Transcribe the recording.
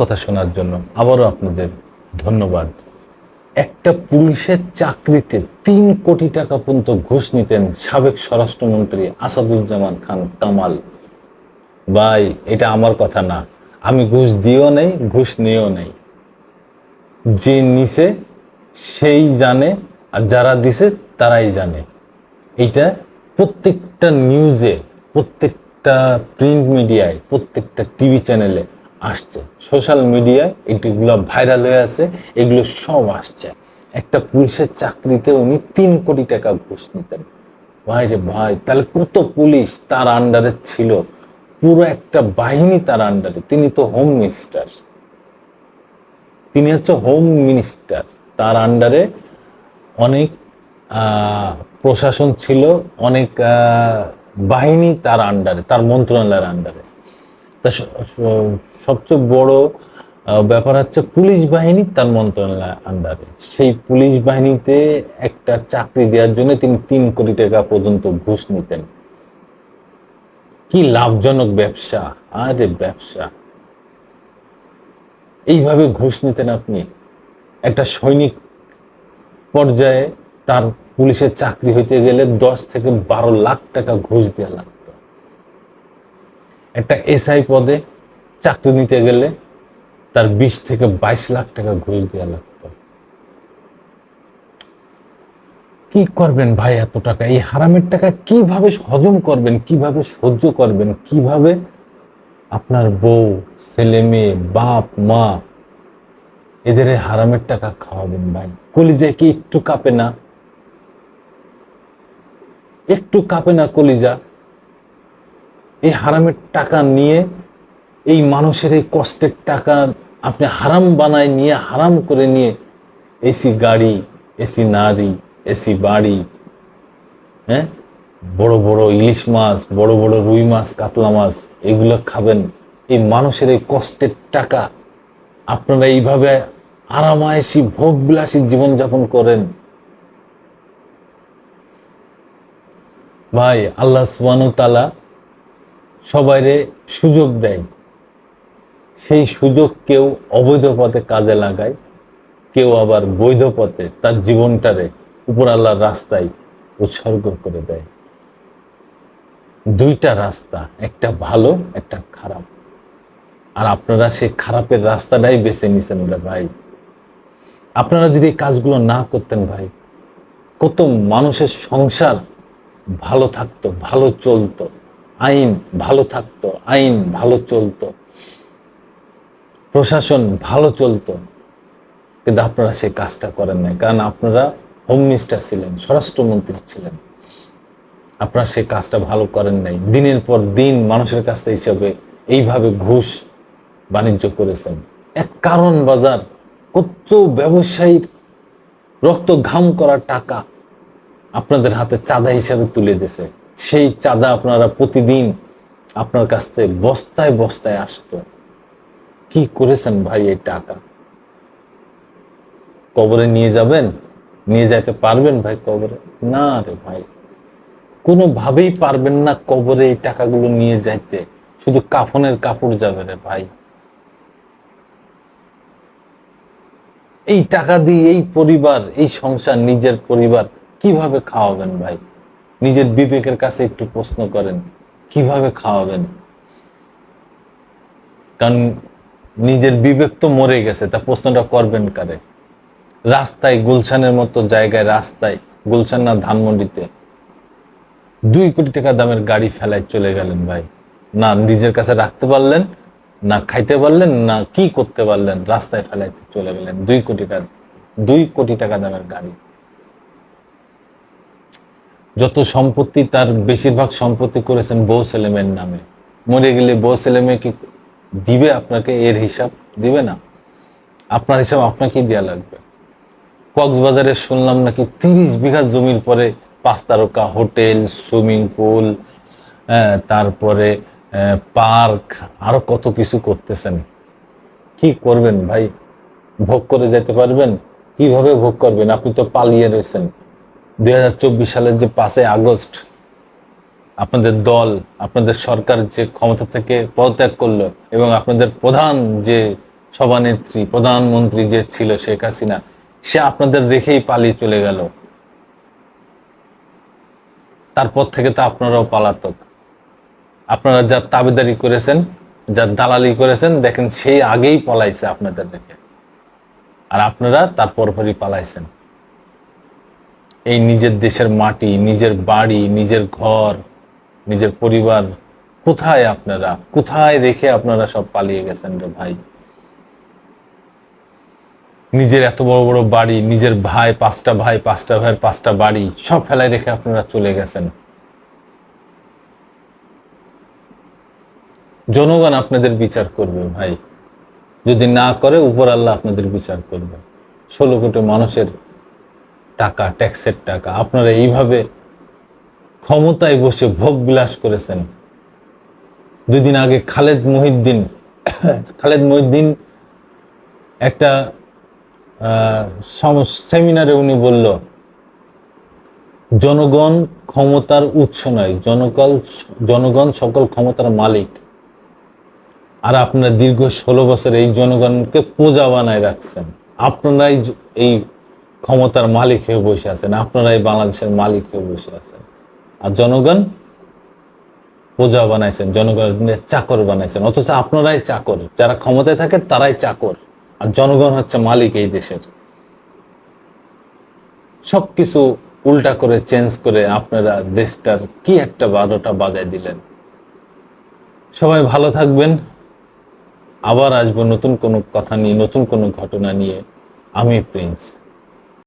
কথা শোনার জন্য আবারও আপনাদের ধন্যবাদ। একটা পুলিশের চাকরিতে তিন কোটি টাকা পর্যন্ত ঘুষ নিতেন সাবেক স্বরাষ্ট্রমন্ত্রী আসাদুজ্জামান খান কামাল। ভাই, এটা আমার কথা না। আমি ঘুষ দিও নেই, ঘুষ নিয়েও নেই। যে নিছে, সেই জানে, আর যারা দিছে, তারাই জানে। এটা প্রত্যেকটা নিউজে, প্রত্যেকটা প্রিন্ট মিডিয়ায়, প্রত্যেকটা টিভি চ্যানেলে আসছে। সোশ্যাল মিডিয়ায় এগুলো ভাইরাল হয়ে আছে, এগুলো সব আসছে। একটা পুলিশের চাকরিতে উনি তিন কোটি টাকা ঘুষ নিতেন। ভাই রে ভাই, তাহলে কত পুলিশ তার আন্ডারে ছিল? পুরো একটা বাহিনী তার আন্ডারে তিনি তো হোম মিনিস্টার তিনি হচ্ছে হোম মিনিস্টার তার আন্ডারে অনেক প্রশাসন ছিল, অনেক বাহিনী তার আন্ডারে তার মন্ত্রণালয়ের আন্ডারে তা সবচেয়ে বড় ব্যাপার হচ্ছে পুলিশ বাহিনী তার মন্ত্রণালয়ের আন্ডারে সেই পুলিশ বাহিনীতে একটা চাকরি দেওয়ার জন্য তিনি তিন কোটি টাকা পর্যন্ত ঘুষ নিতেন। কি লাভজনক ব্যবসা, আরে ব্যবসা। এইভাবে ঘুষ নিতেন আপনি। একটা সৈনিক পর্যায়ে তার পুলিশের চাকরি হইতে গেলে দশ থেকে বারো লাখ টাকা ঘুষ দেওয়া লাগতো। একটা এসআই পদে চাকরি নিতে গেলে তার বিশ থেকে বাইশ লাখ টাকা ঘুষ দেওয়া লাগতো। কি করবেন ভাই এত টাকা? এই হারামের টাকা কীভাবে হজম করবেন? কীভাবে সহ্য করবেন? কীভাবে আপনার বউ, ছেলে মেয়ে, বাপ, মা, এদের হারামের টাকা খাওয়াবেন ভাই? কলিজা কি একটু কাঁপে না? একটু কাঁপে না কলিজা? এই হারামের টাকা নিয়ে, এই মানুষের এই কষ্টের টাকা আপনি হারাম বানায় নিয়ে, হারাম করে নিয়ে, এসি গাড়ি, এসি নারী, এসি বাড়ি হ্যাঁ? বড় বড় ইলিশ মাছ, বড় বড় রুই মাছ, কাতলা মাছ, এগুলো খাবেন। এই মানুষের এই কষ্টের টাকা আপনারা এইভাবে আরামায়েশি ভোগ বিলাসী জীবনযাপন করেন। ভাই, আল্লাহ সুবানু তালা সবাইরে সুযোগ দেয়। সেই সুযোগ কেউ অবৈধ পথে কাজে লাগায়, কেউ আবার বৈধ পথে তার জীবনটারে উপর আল্লাহর রাস্তায় উৎসর্গ করে দেয়। দুইটা রাস্তা, একটা ভালো, একটা খারাপ। আর আপনারা সেই খারাপের রাস্তাটাই বেছে নিছেন রে ভাই। আপনারা যদি কাজগুলো না করতেন ভাই, কত মানুষের সংসার ভালো থাকতো, ভালো চলতো। আইন ভালো থাকতো, আইন ভালো চলতো, প্রশাসন ভালো চলতো, কিন্তু আপনারা সেই কাজটা করেন নাই। কারণ আপনারা হোম মিনিস্টার ছিলেন, স্বরাষ্ট্রমন্ত্রী ছিলেন। আপনারা সেই কাজটা ভালো করেন নাই। দিনের পর দিন মানুষের কাছ থেকে হিসাবে এইভাবে ঘুষ বাণিজ্য করেছেন। এক কারণ বাজার, কত ব্যবসায়ীর রক্ত ঘাম করা টাকা আপনাদের হাতে চাঁদা হিসাবে তুলে দিয়েছে। সেই চাঁদা আপনারা প্রতিদিন আপনার কাছ থেকে বস্তায় বস্তায় আসতো। কি করেছেন ভাই এই টাকা? কবরে নিয়ে যাবেন? নিয়ে যাইতে পারবেন ভাই কবরে? না রে ভাই। কোনোভাবেই পারবেন না কবরে এই টাকাগুলো নিয়ে যাইতে। শুধু কাফনের কাপড় যাবে রে ভাই। এই টাকা দিয়ে এই পরিবার, এই সংসার, নিজের পরিবার কীভাবে খাওয়াবেন ভাই? নিজের বিবেকের কাছে একটু প্রশ্ন করেন, কীভাবে খাওয়াবেন? কারণ নিজের বিবেক তো মরে গেছে, তা প্রশ্নটা করবেন কারে? রাস্তায়, গুলশানের মতো জায়গায় রাস্তায়, গুলশান না ধানমন্ডিতে, দুই কোটি টাকা দামের গাড়ি ফেলায় চলে গেলেন ভাই। না নিজের কাছে রাখতে পারলেন, না খাইতে পারলেন, না কি করতে পারলেন, রাস্তায় ফেলায় চলে গেলেন। দুই কোটি টাকা, দুই কোটি টাকা দামের গাড়ি। যত সম্পত্তি, তার বেশিরভাগ সম্পত্তি করেছেন বউ ছেলেমেয়ের নামে। মরে গেলে বউ ছেলেমেয়ে কি দিবে আপনাকে এর হিসাব? দিবে না। আপনার হিসাব আপনাকেই দেওয়া লাগবে। কক্সবাজারে শুনলাম নাকি তিরিশ বিঘা জমির পরে পাঁচ তারকা, হোটেল, সুইমিং পুল তারপরে পার্ক, আরও কত কিছু করতেছেন। কি করবেন ভাই? ভোগ করে যেতে পারবেন? কীভাবে ভোগ করবেন? আপনি তো পালিয়ে রয়েছেন। দুই হাজার চব্বিশ সালের যে পাঁচই আগস্ট আপনাদের দল, আপনাদের সরকার যে ক্ষমতা থেকে পদত্যাগ করল এবং আপনাদের প্রধান যে সভানেত্রী, প্রধানমন্ত্রী যে ছিল শেখ হাসিনা, সে আপনাদের রেখেই পালিয়ে চলে গেল। তারপর থেকে তো আপনারাও পালাতক। আপনারা যার তাবেদারি করেছেন যার দালালি করেছেন, দেখেন সেই আগেই পলাইছে আপনাদের রেখে। আর আপনারা তার পরপরই পালাইছেন। এই নিজের দেশের মাটি, নিজের বাড়ি, নিজের ঘর, নিজের পরিবার, কোথায় আপনারা? কোথায় রেখে আপনারা সব পালিয়ে গেছেন রে ভাই? নিজের এত বড় বড় বাড়ি, নিজের ভাই, পাঁচটা ভাই, পাঁচটা ভাইয়ের পাঁচটা বাড়ি, সব ফেলায় রেখে আপনারা চলে গেছেন। জনগণ আপনাদের বিচার করবে ভাই। যদি না করে, উপর আল্লাহ আপনাদের বিচার করবে। ষোলো কোটি মানুষের টাকা, ট্যাক্সের টাকা, আপনারা এইভাবে ক্ষমতায় বসে ভোগ বিলাস করেছেন। দুই দিন আগে খালেদ মহিউদ্দিন খালেদ মহিউদ্দিন একটা সেমিনারে উনি বলল, জনগণ ক্ষমতার উৎস নয়, জনগণ জনগণ সকল ক্ষমতার মালিক। আর আপনারা দীর্ঘ ষোলো বছর এই জনগণকে পূজা বানায় রাখছেন। আপনারাই এই ক্ষমতার মালিক হয়ে বসে আছেন, আপনারাই বাংলাদেশের মালিক হয়ে বসে আছেন। আর জনগণ পূজা বানাইছেন, জনগণের চাকর বানাইছেন, অথচ আপনারাই চাকর, যারা ক্ষমতায় থাকে তারাই চাকর, আর জনগণ হচ্ছে মালিক এই দেশের। সবকিছু উল্টা করে, চেঞ্জ করে আপনারা দেশটার কি একটা বারোটা বাজায় দিলেন। সবাই ভালো থাকবেন। আবার আসব নতুন কোনো কথা নিয়ে, নতুন কোনো ঘটনা নিয়ে। আমি প্রিন্স।